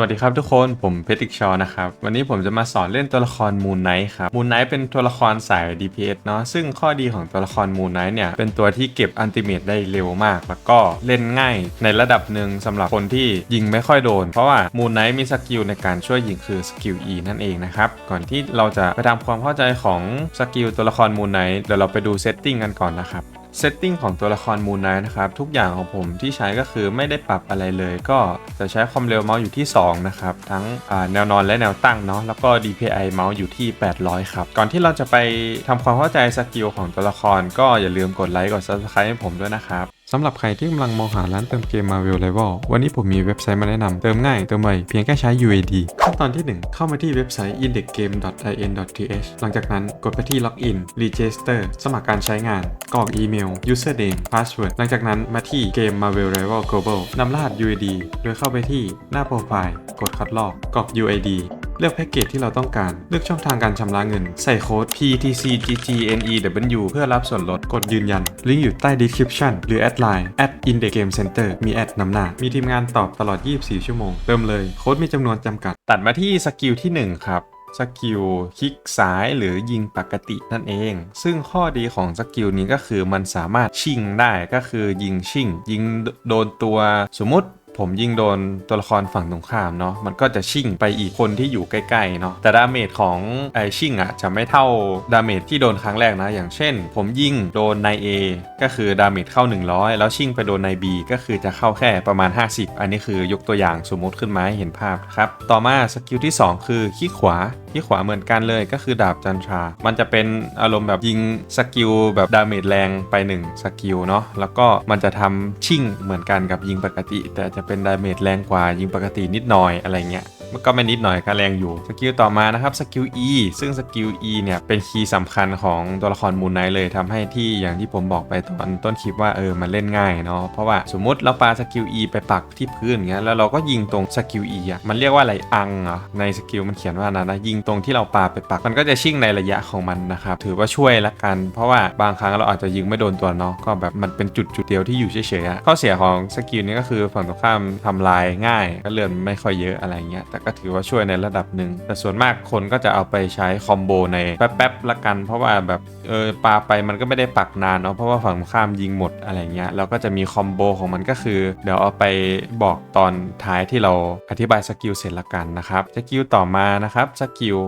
วัสดีครับทุกคนผมเพชรติกชอนะครับ วันนี้ผมจะมาสอนเล่นตัวละครมูนไนท์ครับมูนไนท์เป็นตัวละครสาย DPS เนาะซึ่งข้อดีของตัวละครมูนไนท์เนี่ยเป็นตัวที่เก็บอันติเมตได้เร็วมาก แล้วก็เล่นง่ายในระดับหนึ่งสำหรับคนที่ยิงไม่ค่อยโดน เพราะว่ามูนไนท์มีสกิลในการช่วยยิงคือสกิล E นั่นเองนะครับก่อนที่เราจะไปทำความเข้าใจของสกิลตัวละครมูนไนท์เดี๋ยวเราไปดูเซตติ้งกันก่อนนะครับ เซตติ้งของตัวละครมูนไนท์นะครับ ทุกอย่างของผมที่ใช้ก็คือไม่ได้ปรับอะไรเลย ก็จะใช้ความเร็วเมาส์อยู่ที่ 2 นะครับ ทั้งแนวนอนและแนวตั้งเนาะแล้วก็ DPI เมาส์อยู่ที่ 800 ครับ ก่อนที่เราจะไปทำความเข้าใจสกิลของตัวละคร ก็อย่าลืมกดไลค์กด Subscribe ให้ผมด้วยนะครับ สำหรับใครที่กำลังมองหาร้านเติมเกม Marvel Rival วันนี้ผมมีเว็บไซต์มาแนะนำเติมง่ายเติมไวเพียงแค่ใช้ UAD ขั้นตอนที่ 1 เข้ามาที่เว็บไซต์ indexgame.in.th หลังจากนั้นกดไปที่ Login Register สมัครการใช้งานกรอกอีเมล Username Password หลังจากนั้นมาที่เกม Marvel Rival Global นำรหัส UAD โดยเข้าไปที่หน้าโปรไฟล์กดคัดลอกกรอก UID เลือกแพ็กเกจที่เราต้องการ เลือกช่องทางการชำระเงิน ใส่โค้ด PTCGGNEW เพื่อรับส่วนลด กดยืนยัน ลิงก์อยู่ใต้ description หรือแอดไลน์ at Index Game Center มีแอดนำหน้า มีทีมงานตอบตลอด 24 ชั่วโมง เติมเลย โค้ดมีจำนวนจำกัด ตัดมาที่สกิลที่ 1 ครับสกิลคลิกซ้ายหรือยิงปกตินั่นเอง ซึ่งข้อดีของสกิลนี้ก็คือมันสามารถชิงได้ก็คือยิงชิงยิงโดนตัวสมมติ ผมยิงโดนตัวละครฝั่งตรงข้ามเนาะมันก็จะชิ่งไปอีกคนที่อยู่ใกล้ๆเนาะแต่ดาเมจของไอชิ่งอะจะไม่เท่าดาเมจที่โดนครั้งแรกนะ อย่างเช่น ผมยิงโดนนาย A ก็คือดาเมจเข้า 100 แล้วชิ่งไปโดนนาย B ก็คือจะเข้าแค่ประมาณ 50 อันนี้คือยกตัวอย่างสมมติขึ้นมาให้เห็นภาพครับต่อมาสกิลที่ 2 คือขี้ขวาที่ขวาเหมือนกันเลยก็คือดาบจันทรา มันจะเป็นอารมณ์แบบยิงสกิลแบบดาเมจแรงไป1สกิลเนาะ แล้วก็มันจะทำชิ่งเหมือนกันกับยิงปกติ แต่จะเป็นดาเมจแรงกว่ายิงปกตินิดหน่อยอะไรเงี้ย มันก็ไม่นิดหน่อยก็แรงอยู่ สกิลต่อมานะครับสกิล E ซึ่งสกิล E เนี่ยเป็นคีย์สำคัญของตัวละครมูนไนท์เลยทำให้ที่อย่างที่ผมบอกไปตอนต้นคลิปว่าเออมันเล่นง่ายเนาะเพราะว่าสมมติเราปาสกิล E ไปปักที่พื้นอย่างเงี้ยแล้วเราก็ยิงตรงสกิล E อะมันเรียกว่าอะไรอังเหรอในสกิลมันเขียนว่านะนะยิงตรงที่เราปาไปปักมันก็จะชิ่งในระยะของมันนะครับถือว่าช่วยละกัน เพราะว่าบางครั้งเราอาจจะยิงไม่โดนตัวเนาะก็แบบมันเป็นจุดจุดเดียวที่อยู่เฉยๆข้อเสียของสกิลนี้ก็คือฝั่งตรงข้ามทำลายง่าย ก็เลื่อนไม่ค่อยเยอะอะไรเงี้ยแต่ก็ถือว่าช่วยในระดับหนึ่ง แต่ส่วนมากคนก็จะเอาไปใช้คอมโบในแป๊บๆละกัน เพราะว่าแบบเออปาไปมันก็ไม่ได้ปักนานเนาะเพราะว่าฝั่งตรงข้ามยิงหมดอะไรเงี้ยแล้วก็จะมีคอมโบของมันก็คือ เดี๋ยวเอาไปบอกตอนท้ายที่เราอธิบายสกิลเสร็จละกันนะครับสกิลต่อมานะครับสกิล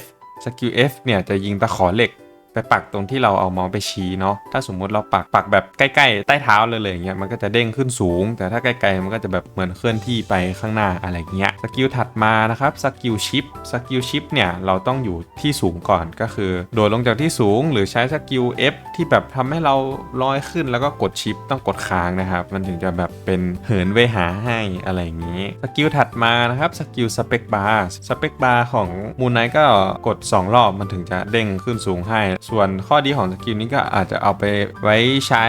F สกิล F เนี่ยจะยิงตะขอเหล็ก ไปปักตรงที่เราเอาเมาส์ไปชี้เนาะถ้าสมมุติเราปักปักแบบใกล้ๆใต้เท้าเลยเลยอย่างเงี้ยมันก็จะเด้งขึ้นสูง แต่ถ้าไกลๆมันก็จะแบบเหมือนเคลื่อนที่ไปข้างหน้าอะไรเงี้ยสกิลถัดมานะครับสกิลชิปสกิลชิปเนี่ยเราต้องอยู่ที่สูงก่อนก็คือ โดดลงจากที่สูงหรือใช้สกิล F ที่แบบทำให้เราลอยขึ้นแล้วก็กดชิปต้องกดค้างนะครับ มันถึงจะแบบเป็นเหินไปหาให้อะไรอย่างงี้สกิลถัดมานะครับสกิลสเปกบาร์สเปกบาร์ของมูนไนก็กด 2 รอบมันถึงจะเด้งขึ้นสูงให้ส่วนข้อดีของสกิลนี้ก็อาจจะเอาไปไว้ใช้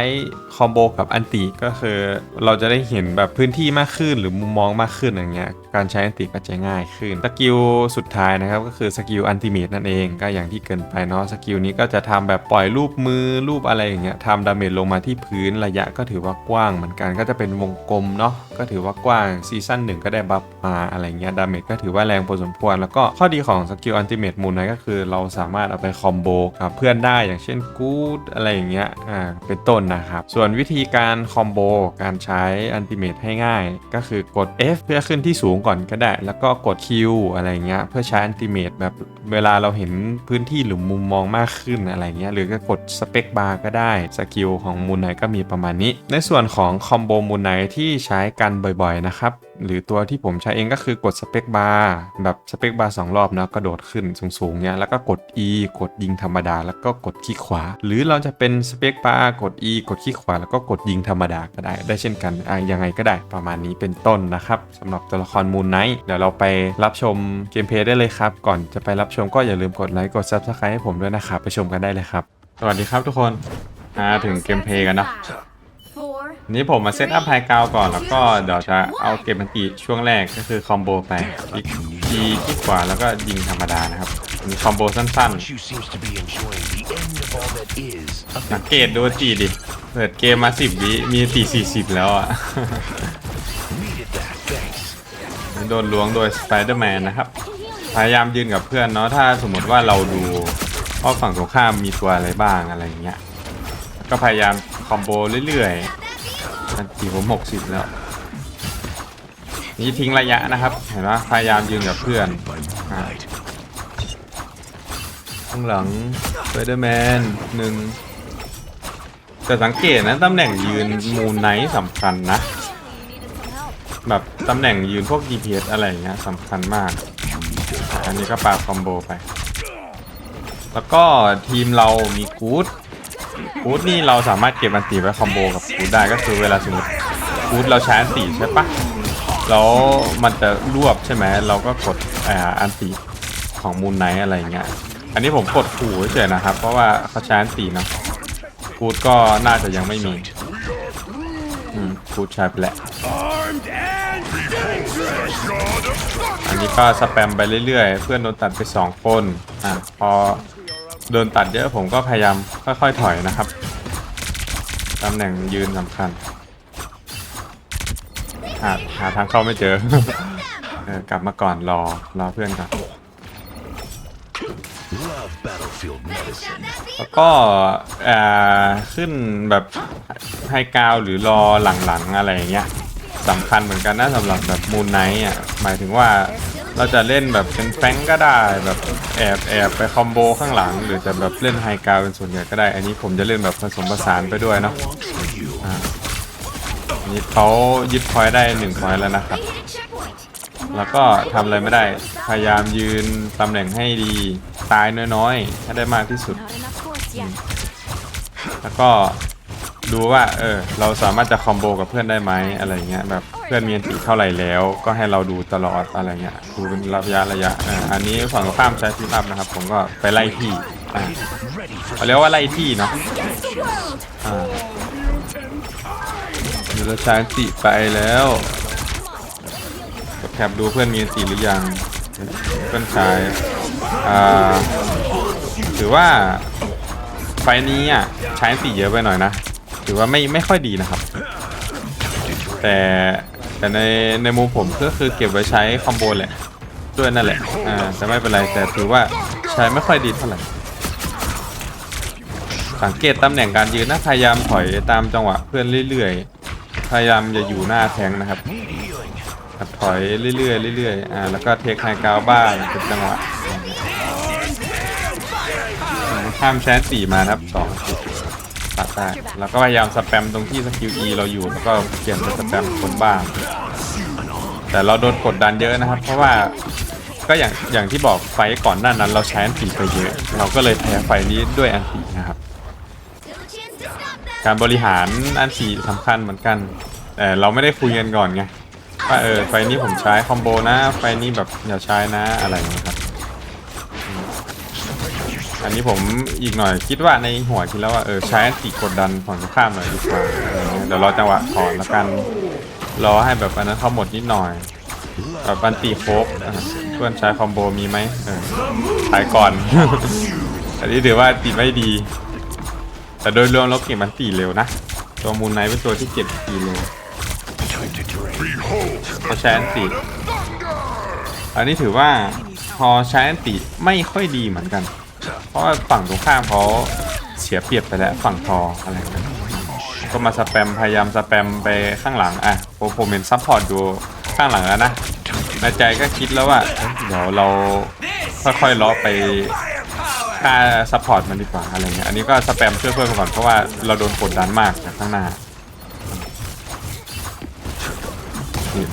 คอมโบกับอันติก็คือเราจะได้เห็นแบบพื้นที่มากขึ้นหรือมุมมองมากขึ้นอย่างเงี้ยการใช้อันติก็จะง่ายขึ้นสกิลสุดท้ายนะครับก็คือสกิลอันติเมตนั่นเอง ก็อย่างที่เกินไปเนาะสกิลนี้ก็จะทำแบบปล่อยรูปมือรูปอะไรอย่างเงี้ยทำดาเมจลงมาที่พื้นระยะก็ถือว่ากว้างเหมือนกันก็จะเป็นวงกลมเนาะก็ถือว่ากว้างซีซั่นหนึ่งก็ได้บัฟมาอะไรเงี้ยดาเมจก็ถือว่าแรงพอสมควร แล้วก็ข้อดีของสกิลอันติเมตมูนไนก็คือเราสามารถเอาไปคอมโบกับเพื่อนได้อย่างเช่นกูดอะไรอย่างเงี้ยอ่าเป็นต้นนะครับ ส่วนวิธีการคอมโบการใช้อันติเมตให้ง่าย ก็คือกด F เพื่อขึ้นที่สูงก่อนก็ได้ แล้วก็กด Q อะไรเงี้ยเพื่อใช้อันติเมตแบบเวลาเราเห็นพื้นที่หรือมุมมองมากขึ้นอะไรเงี้ยหรือก็กดสเปคบาร์ก็ได้สกิลของมูนไนก็มีประมาณนี้ ในส่วนของคอมโบมูนไนที่ใช้กันบ่อยๆนะครับ หรือตัวที่ผมใช้เองก็คือกดสเปคบาร์แบบสเปคบาร์สองรอบนะกระโดดขึ้นสูงๆเนี้ยแล้วก็กด E กดยิงธรรมดา แล้วก็กดคลิกขวา หรือเราจะเป็นสเปคบาร์กด E กดคลิกขวา แล้วก็กดยิงธรรมดาก็ได้ ได้เช่นกันอะยังไงก็ได้ประมาณนี้เป็นต้นนะครับสำหรับตัวละครมูนไนท์เดี๋ยวเราไปรับชมเกมเพลย์ได้เลยครับ ก่อนจะไปรับชมก็อย่าลืมกดไลค์กด Subscribe ให้ผมด้วยนะครับไปชมกันได้เลยครับ สวัสดีครับทุกคนมาถึงเกมเพลย์กันเนาะ นี่ผมมาเซตอัพไฮกาวก่อนแล้วก็เดี๋ยวจะเอาเกมมันตีช่วงแรกก็คือคอมโบไปคลิกทีคลิกขวาแล้วก็ยิงธรรมดานะครับมีคอมโบสั้นๆสังเกตดูตีดิ เปิดเกมมาสิบวิมีตีสี่สิบแล้วอะโดนล้วงโดยสไปเดอร์แมนนะครับ พยายามยืนกับเพื่อนเนาะถ้าสมมติว่าเราดูว่าฝั่งตรงข้ามมีตัวอะไรบ้างอะไรอย่างเงี้ยก็พยายามคอมโบเรื่อยๆ อันตีผมหกสิบแล้ว นี่ทิ้งระยะนะครับ เห็นไหมพยายามยืนกับเพื่อนอ่าข้างหลังสไปเดอร์แมนหนึ่งแต่สังเกตนะ ตำแหน่งยืนมูนไนท์สำคัญนะ แบบตำแหน่งยืนพวก DPS อะไรอย่างเงี้ยสำคัญมาก อันนี้ก็ปาคอมโบไป แล้วก็ทีมเรามีกู๊ด กู๊ดนี่เราสามารถเก็บอันตีไว้คอมโบกับกู๊ดได้ก็คือเวลาสมมติกู๊ดเราใช้อันตีใช่ปะแล้วมันจะรวบใช่ไหมเราก็กดอ่าอันตีของมูนไนท์อะไรเงี้ยอันนี้ผมกดขู่เฉยนะครับ เพราะว่าเขาใช้อันตีเนอะกู๊ดก็น่าจะยังไม่มีอืมกู๊ดใช้ไปแล้วอันนี้ก็สแปมไปเรื่อยๆ เพื่อนโดนตัดไป 2 คน อะ พอโดนตัดเยอะผมก็พยายามค่อยๆถอยนะครับำแหน่งยืนสำคัญหาหาทางเข้าไม่เจอ เออกลับมาก่อนรอรอเพื่อนก่อน Love battlefield medicine. แล้วก็เอ่อขึ้นแบบไฮกราวหรือรอหลังๆอะไรอย่างเงี้ยสำคัญเหมือนกันนะสำหรับแบบมูนไนท์อะหมายถึงว่า เราจะเล่นแบบเป็นแฟงก็ได้แบบแอบแอบไปคอมโบข้างหลัง หรือจะแบบเล่นไฮกราวเป็นส่วนใหญ่ก็ได้ อันนี้ผมจะเล่นแบบผสมผสานไปด้วยเนาะอันนี้เขายึดพอยได้หนึ่งพอยแล้วนะครับ แล้วก็ทำอะไรไม่ได้ พยายามยืนตำแหน่งให้ดีตายน้อยๆให้ได้มากที่สุด แล้วก็ ดูว่าเออเราสามารถจะคอมโบกับเพื่อนได้ไหมอะไรเงี้ยแบบเพื่อนมีอันติเท่าไหร่แล้ว ก็ให้เราดูตลอดอะไรเงี้ยดูเป็นระยะระยะอ่าอันนี้ฝั่งข้ามใช้ฟิลอัพนะครับ ผมก็ไปไล่ที่อ่าเขาเรียกว่าไล่ที่เนาะอ่าเดี๋ยวเราใช้อันติไปแล้วกดแคปดูเพื่อนมีอันติหรือยังเพื่อนชายอ่าถือว่าไฟนี้อะใช้สีเยอะไปหน่อยนะ ถือว่าไม่ไม่ค่อยดีนะครับ แต่แต่ในในมุมผมก็คือเก็บไว้ใช้คอมโบแหละด้วยนั่นแหละอ่าแต่ไม่เป็นไรแต่ถือว่าใช้ไม่ค่อยดีเท่าไหร่สังเกตตำแหน่งการยืนนะพยายามถอยตามจังหวะเพื่อนเรื่อยๆ พยายามอย่าอยู่หน้าแทงนะครับ ถอยเรื่อยๆเรื่อยๆอ่าแล้วก็เทคไฮกาวบ้างเป็นจังหวะข้ามแชนสี่มานะครับสอง ได้แล้วก็พยายามสแปมตรงที่สกิล E เราอยู่แล้วก็เปลี่ยนเป็นสแปมคนบ้างแต่เราโดนกดดันเยอะนะครับ เพราะว่าก็อย่างอย่างที่บอกไฟต์ก่อนหน้านั้น เราใช้อันตีไปเยอะ เราก็เลยแพ้ไฟต์นี้ด้วยอันตีนะครับ การบริหารอันตีสำคัญเหมือนกันแต่เราไม่ได้คุยกันก่อนไงว่าเออไฟนี้ผมใช้คอมโบนะไฟนี้แบบอย่าใช้นะอะไรอย่างเงี้ยครับอืม อันนี้ผมอีกหน่อยคิดว่าในหัวคิดแล้วว่าเออใช้ติกดดันฝั่งตรงข้ามหน่อยดีกว่าเดี๋ยวรอจังหวะถอนแล้วกันรอให้แบบอันนั้นเขาหมดนิดหน่อยแบบอันติโคกเพื่อนใช้คอมโบมีไหมเออขายก่อน อันนี้ถือว่าติไม่ดี แต่โดยรวมเราเก็บมันตีเร็วนะ ตัวมูลไนเป็นตัวที่เก็บตีเร็วเขาใช้อันติอันนี้ถือว่าพอใช้อันติไม่ค่อยดีเหมือนกัน ราะว่าฝั่งตรงข้ามเขาเสียเปรียบไปแล้วฝั่งทออะไรกันก็มาสแปมพยายามสแปมไปข้างหลังอะผมผมเป็นซัพพอร์ตดูข้างหลังแล้วนะในใจก็คิดแล้วว่าเดี๋ยวเราค่อยๆล้อไปค่าซัพพอร์ตมันดีกว่าอะไรเงี้ยอันนี้ก็สแปมช่วยเพื่อนไปก่อนเพราะว่าเราโดนกดดันมากจากข้างหน้า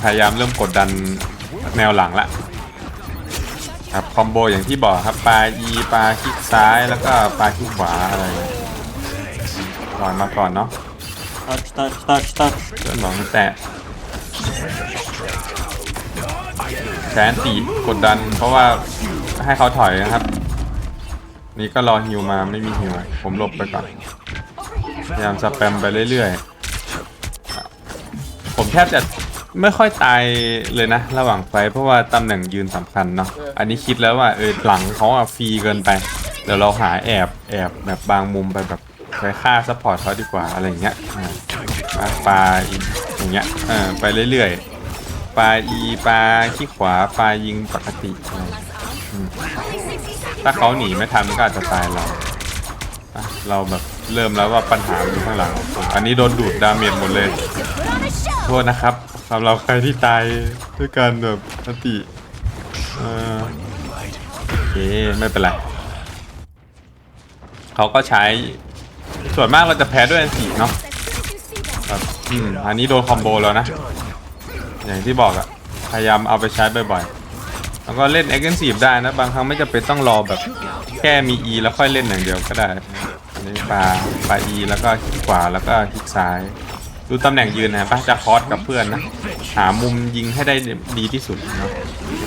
พยายามเริ่มกดดันแนวหลังละ ครับคอมโบอย่างที่บอกครับปลาอีปลาคลิกซ้ายแล้วก็ปลาคลิกขวาอะไรปล่อยมาก่อนเนาะ touch touch touch touch เพื่อนบอกให้แตะแสนตีกดดัน เพราะว่าให้เขาถอยนะครับ นี่ก็รอฮิวมาไม่มีฮิวผมหลบไปก่อนพยายามสแปมไปเรื่อยๆ ผมแทบจะ ไม่ค่อยตายเลยนะ ระหว่างไฟท์เพราะว่าตำแหน่งยืนสำคัญเนาะอันนี้คิดแล้วว่าเออหลังเขาอะฟรีเกินไปเดี๋ยวเราหาแอบแอบแบบบางมุมไปแบบไปฆ่าซัพพอร์ตเขาดีกว่าอะไรอย่างเงี้ยอ่าปลาปลาอีกอย่างเงี้ยเออไปเรื่อยปลาอีปลาขี้ขวาปลายิงปกติอะไรอืมถ้าเขาหนีไม่ทันก็อาจจะตายเราอะเราแบบเริ่มแล้วว่าปัญหาอยู่ข้างหลัง อันนี้โดนดูดดาเมจหมดเลย โทษนะครับสำหรับใครที่ตายด้วยการแบบสติเออโอเคไม่เป็นไรเขาก็ใช้ส่วนมากเราจะแพ้ด้วยอันสีเนาะแบบอืมอันนี้โดนคอมโบแล้วนะ อย่างที่บอกอะพยายามเอาไปใช้บ่อยๆ แล้วก็เล่น a g g r e s s i v e ได้นะ บางครั้งไม่จำเป็นต้องรอแบบแค่มี E แล้วค่อยเล่นอย่างเดียวก็ได้อันนี้ปลาปลา E แล้วก็คลิกขวาแล้วก็คลิกซ้าย ดูตำแหน่งยืนนะปะจะคอสกับเพื่อนนะ หามุมยิงให้ได้ดีที่สุดเนาะ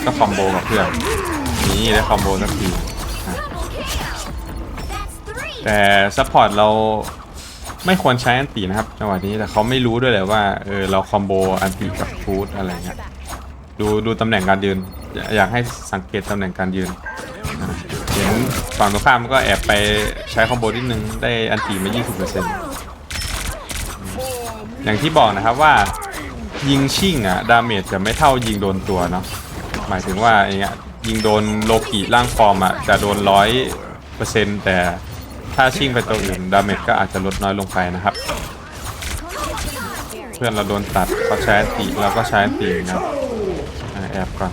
ก็คอมโบกับเพื่อน นี่ได้คอมโบสักทีแต่ซัพพอร์ตเราไม่ควรใช้อันตีนะครับจังหวะนี้แต่เขาไม่รู้ด้วยเลยว่าเออเราคอมโบอันตีกับฟูดอะไรเงี้ยดูดูตำแหน่งการยืน อยากให้สังเกตตำแหน่งการยืนเห็นฝั่งตรงข้ามก็แอบไปใช้คอมโบนิดนึงได้อันตีมา 20% อย่างที่บอกนะครับว่ายิงชิ่งอะดาเมจจะไม่เท่ายิงโดนตัวเนาะหมายถึงว่าอย่างเงี้ยยิงโดนโลกิร่างฟอร์มอะจะโดนร้อยเปอร์เซ็นต์แต่ถ้าชิ่งไปตัวอื่นดาเมจก็อาจจะลดน้อยลงไปนะครับ เพื่อนเราโดนตัดเขาใช้ติเราก็ใช้ตินะครับแอบก่อน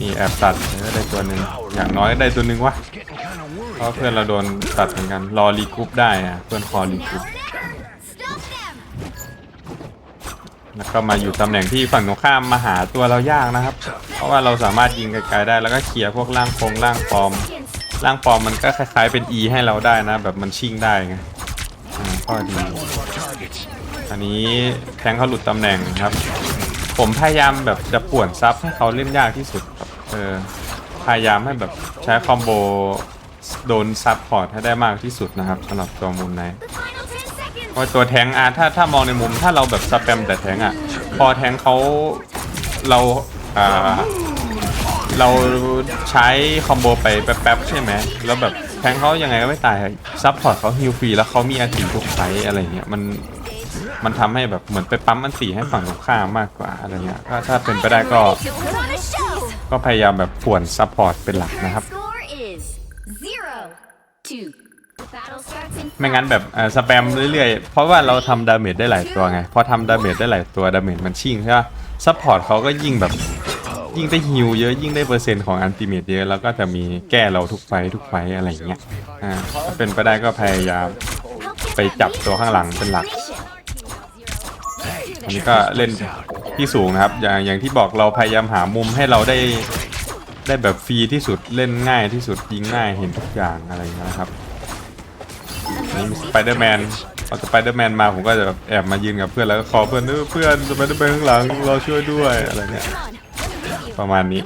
นี่แอบตัดได้ตัวหนึ่งอย่างน้อยได้ตัวหนึ่งวะเพราะเพื่อนเราโดนตัดเหมือนกันรอรีกรุ๊ปได้อะเพื่อนคอรีกรุ๊ป แล้วก็มาอยู่ตำแหน่งที่ฝั่งตรงข้ามมาหาตัวเรายากนะครับ เพราะว่าเราสามารถยิงไกลๆได้แล้วก็เคลียร์พวกร่างโครงร่างฟอร์มร่างฟอร์มมันก็คล้ายๆเป็น E ให้เราได้นะ แบบมันชิ่งได้ไงข้อดีอันนี้แทงเขาหลุดตำแหน่งครับ ผมพยายามแบบจะป่วนซับให้เขาเล่นยากที่สุดครับเออพยายามให้แบบใช้คอมโบโดนซับพอร์ตให้ได้มากที่สุดนะครับสำหรับตัวมูลไนท์ พราตัวแทงอะถ้าถ้ามองในมุมถ้าเราแบบสแปมแต่แทงอะ พอแทงเขาเราอ่าเราใช้คอมโบไปแป๊บๆใช่ไหมแล้วแบบแทงเขายังไงก็ไม่ตายซับพอร์ตเขาฮิลฟรีแล้วเขามีอาติทุกไฟอะไรเงี้ยมันมันทำให้แบบเหมือนไปปั๊มอันตีให้ฝั่งตรงข้ามมากกว่าอะไรเงี้ยก็ถ้าเป็นไปได้ก็ ก็พยายามแบบป่วนซับพอร์ตเป็นหลักนะครับ ไม่งั้นแบบสแปมเรื่อยๆ เพราะว่าเราทำดาเมจได้หลายตัวไง พอทำดาเมจได้หลายตัวดาเมจมันชิ่งใช่ปะซัพพอร์ตเขาก็ยิ่งแบบยิ่งได้ฮิวเยอะยิ่งได้เปอร์เซ็นต์ของอันติเมตเยอะแล้วก็จะมีแก้เราทุกไฟทุกไฟอะไรอย่างเงี้ยอ่าถ้าเป็นไปได้ก็พยายามไปจับตัวข้างหลังเป็นหลักอันนี้ก็เล่นที่สูงนะครับ อย่างอย่างที่บอกเราพยายามหามุมให้เราได้ได้แบบฟรีที่สุดเล่นง่ายที่สุดยิงง่ายเห็นทุกอย่างอะไรเงี้ยนะครับ นี่สไปเดอร์แมนพอสไปเดอร์แมนมาผมก็จะแบบแอบมายืนกับเพื่อนแล้วก็ขอเพื่อนเพื่อนสไปเดอร์แมนข้างหลังราช่วยด้วยอะไรเนี่ยประมาณนี้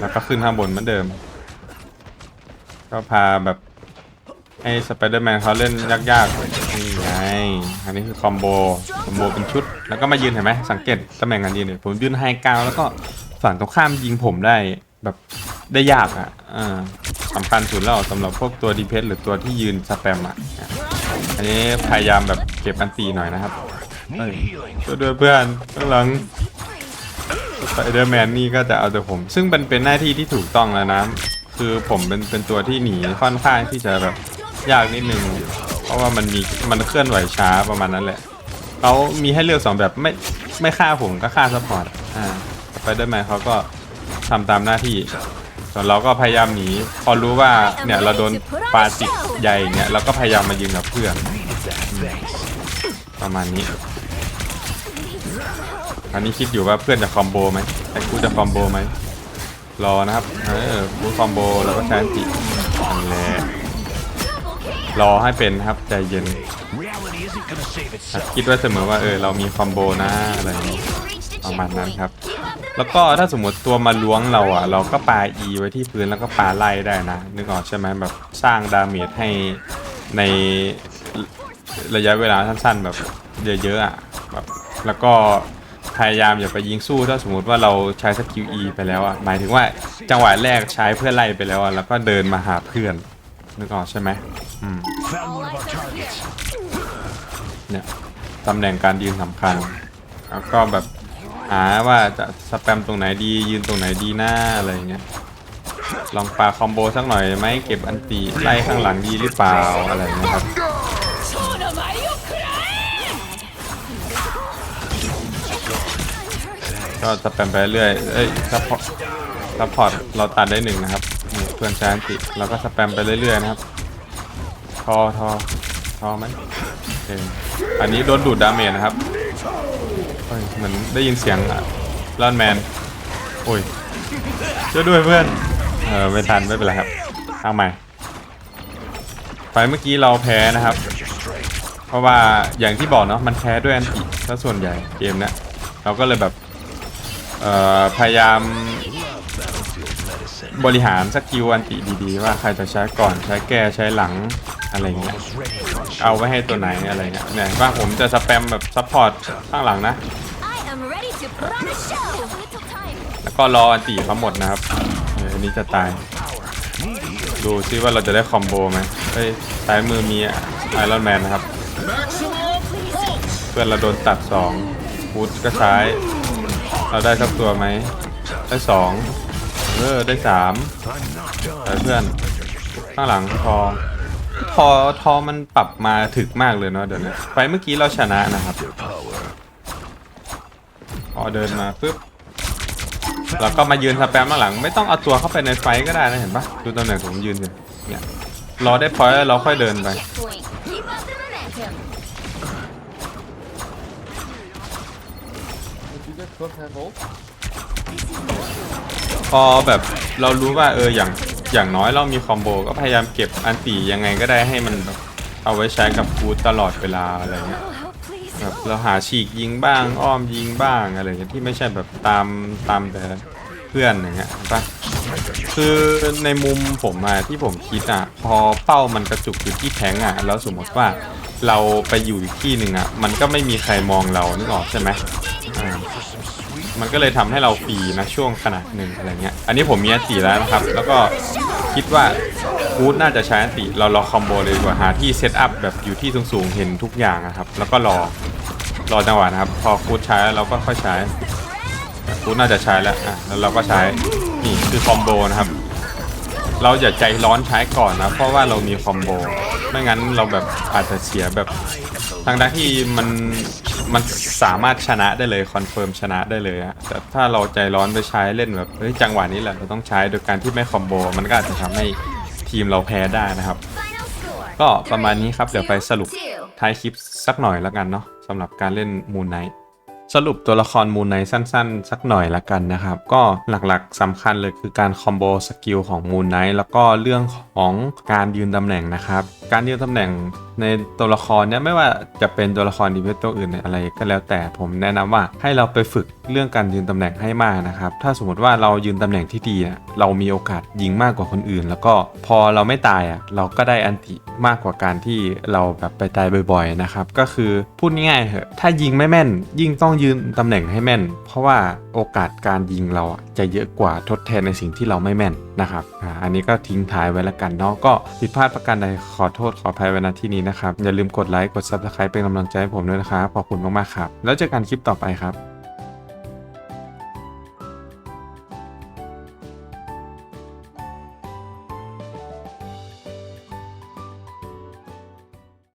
แล้วก็ขึ้นข้างบนเหมือนเดิม ก็พาแบบให้สไปเดอร์แมนเขาเล่นยากๆนี่ไงอันนี้คือคอมโบคอมโบเป็นชุด แล้วก็มายืนเห็นไหมสังเกตตำแหน่งการยืนเนี่ยผมยืนไฮกราวแล้วก็ฝั่งตรงข้ามยิงผมได้ แบบได้ยากอะอ่าสำคัญสุดแล้วสำหรับพวกตัวดีเพสหรือตัวที่ยืนสแปมอะอะอันนี้พยายามแบบเก็บอันตีหน่อยนะครับเอ้ยช่วยด้วยเพื่อนข้างหลังสไปเดอร์แมนนี่ก็จะเอาแต่ผม ซึ่งเป็นเป็นหน้าที่ที่ถูกต้องแล้วนะ คือผมเป็นเป็นตัวที่หนีค่อนข้างที่จะแบบยากนิดนึง เพราะว่ามันมีมันเคลื่อนไหวช้าประมาณนั้นแหละเขามีให้เลือกสองแบบไม่ไม่ฆ่าผมก็ฆ่าซัพพอร์ตอ่าสไปเดอร์แมนเขาก็ ทำตามหน้าที่ ส่วนเราก็พยายามหนีพอรู้ว่าเนี่ยเราโดนปลาจิกใหญ่เงี้ยเราก็พยายามมายืนกับเพื่อนประมาณนี้อันนี้คิดอยู่ว่าเพื่อนจะคอมโบไหมไอ้กูจะคอมโบไหมรอนะครับเออกูคอมโบแล้วก็ใช้อันตินั่นแหละรอให้เป็นครับใจเย็นคิดไว้เสมอว่าเออเรามีคอมโบนะอะไรประมาณนั้นครับ แล้วก็ถ้าสมมติตัวมาล้วงเราอะ เราก็ปา E ไว้ที่พื้นแล้วก็ปาไล่ได้นะ นึกออกใช่ไหมแบบสร้างดาเมจให้ในระยะเวลาสั้นๆ แบบเยอะๆอะแบบแล้วก็พยายามอย่าไปยิงสู้ถ้าสมมติว่าเราใช้สกิล E ไปแล้วอะหมายถึงว่าจังหวะแรกใช้เพื่อไล่ไปแล้วอะแล้วก็เดินมาหาเพื่อนนึกออกใช่ไหมอืมเนี่ยตำแหน่งการยืนสำคัญแล้วก็แบบ หาว่าจะสแปมตรงไหนดียืนตรงไหนดีหน้าอะไรเงี้ยลองปาคอมโบสักหน่อยไหมเก็บอันตีไล่ข้างหลังดีหรือเปล่าอะไรเงี้ยครับก็สแปมไปเรื่อยเอ้ยซัพพอร์ตซัพพอร์ตเราตัดได้หนึ่งนะครับนี่เพื่อนช้อันติเราก็สแปมไปเรื่อยๆนะครับทอทอทอไหมโอเคอันนี้โดนดูดดาเมจนะครับ เฮ้ยเหมือนได้ยินเสียงลอนแมน โอ้ยช่วยด้วยเพื่อน เออไม่ทันไม่เป็นไรครับเอาใหม่ไฟเมื่อกี้เราแพ้นะครับ เพราะว่าอย่างที่บอกเนาะมันแพ้ด้วยอันติซะส่วนใหญ่เกมเนี้ยเราก็เลยแบบเอ่อพยายามบริหารสกิลอันติดีๆ ว่าใครจะใช้ก่อนใช้แก้ใช้หลัง อะไรเงี้ยเอาไว้ให้ตัวไหนอะไรเงี้ยเนี่ยว่าผมจะสแปมแบบซัพพอร์ตข้างหลังนะ แล้วก็รออันติเขาหมดนะครับเอออันนี้จะตาย ดูซิว่าเราจะได้คอมโบไหมเฮ้ยซ้ายมือมีไอรอนแมนนะครับ เพื่อนเราโดนตัดสองฟูดก็ซ้าย เราได้สักตัวไหมได้สองเออได้สามเพื่อนข้างหลังทอ ทอทอมันปรับมาถึกมากเลยเนาะเดี๋ยวนี้ไฟเมื่อกี้เราชนะนะครับพอเดินมาปุ๊บเราก็มายืนสแปมข้าหลัง ไม่ต้องเอาตัวเข้าไปในไฟก็ได้นะเห็นปะดูตำแหน่งผมยืนเลยเนี่ยรอได้พอยแล้วเราค่อยเดินไป Point. Keep up the momentum. พอแบบเรารู้ว่าเอออย่างอย่างน้อยเรามีคอมโบก็พยายามเก็บอันตียังไงก็ได้ให้มันแบบเอาไว้ใช้กับฟูดตลอดเวลาอะไรเงี้ย Oh, help, please. แบบเราหาฉีกยิงบ้างอ้อมยิงบ้างอะไรเงี้ยที่ไม่ใช่แบบตามตามแต่เพื่อนอย่างเงี้ยเห็นปะคือในมุมผมอะที่ผมคิดอะพอเป้ามันกระจุกอยู่ที่แทงอะแล้วสมมติว่าเราไปอยู่อีกที่หนึ่งอะมันก็ไม่มีใครมองเรานึกออกใช่ไหมอ่า มันก็เลยทำให้เราฟรีนะช่วงขนาดหนึ่งอะไรเงี้ย อันนี้ผมมีอัติแล้วนะครับ แล้วก็คิดว่ากูดน่าจะใช้อัติเรารอคอมโบเลยดีกว่าหาที่เซตอัพแบบอยู่ที่สูงๆเห็นทุกอย่างนะครับ แล้วก็รอรอจังหวะนะครับ พอกูดใช้แล้วเราก็ค่อยใช้กูดน่าจะใช้แล้วอะแล้วเราก็ใช้นี่คือคอมโบนะครับ เราอย่าใจร้อนใช้ก่อนนะ เพราะว่าเรามีคอมโบ ไม่งั้นเราแบบอาจจะเสียแบบทางด้านที่มันมันสามารถชนะได้เลยคอนเฟิร์มชนะได้เลยอะแต่ถ้าเราใจร้อนไปใช้เล่นแบบเฮ้ยจังหวะนี้แหละเราต้องใช้โดยการที่ไม่คอมโบ มันก็อาจจะทำให้ทีมเราแพ้ได้นะครับ ก็ประมาณนี้ครับเดี๋ยวไปสรุปท้ายคลิปสักหน่อยแล้วกันเนาะสำหรับการเล่นมูนไนท์ สรุปตัวละครมูนไนสั้นๆ สักหน่อยละกันนะครับ ก็หลักๆสำคัญเลยคือการคอมโบสกิลของมูนไนแล้วก็เรื่องของการยืนตำแหน่งนะครับ การยืนตำแหน่งในตัวละครเนี่ยไม่ว่าจะเป็นตัวละครดีเพตัวอื่นอะไรก็แล้วแต่ผมแนะนำว่าให้เราไปฝึกเรื่องการยืนตำแหน่งให้มากนะครับ ถ้าสมมติว่าเรายืนตำแหน่งที่ดีอะเรามีโอกาสยิงมากกว่าคนอื่น แล้วก็พอเราไม่ตายอะเราก็ได้อันติมากกว่าการที่เราแบบไปตายบ่อยๆนะครับก็คือพูดง่ายๆเหอะถ้ายิงไม่แม่นยิ่งต้องยืนตำแหน่งให้แม่น เพราะว่า โอกาสการยิงเราจะเยอะกว่าทดแทนในสิ่งที่เราไม่แม่นนะครับอ่าอันนี้ก็ทิ้งท้ายไว้แล้วกันเนาะก็ผิดพลาดประการใดขอโทษขออภัยไว้ณที่นี้นะครับ อย่าลืมกดไลค์กด Subscribe เป็นกำลังใจให้ผมด้วยนะครับขอบคุณมากๆครับ แล้วเจอกันคลิปต่อไปครับ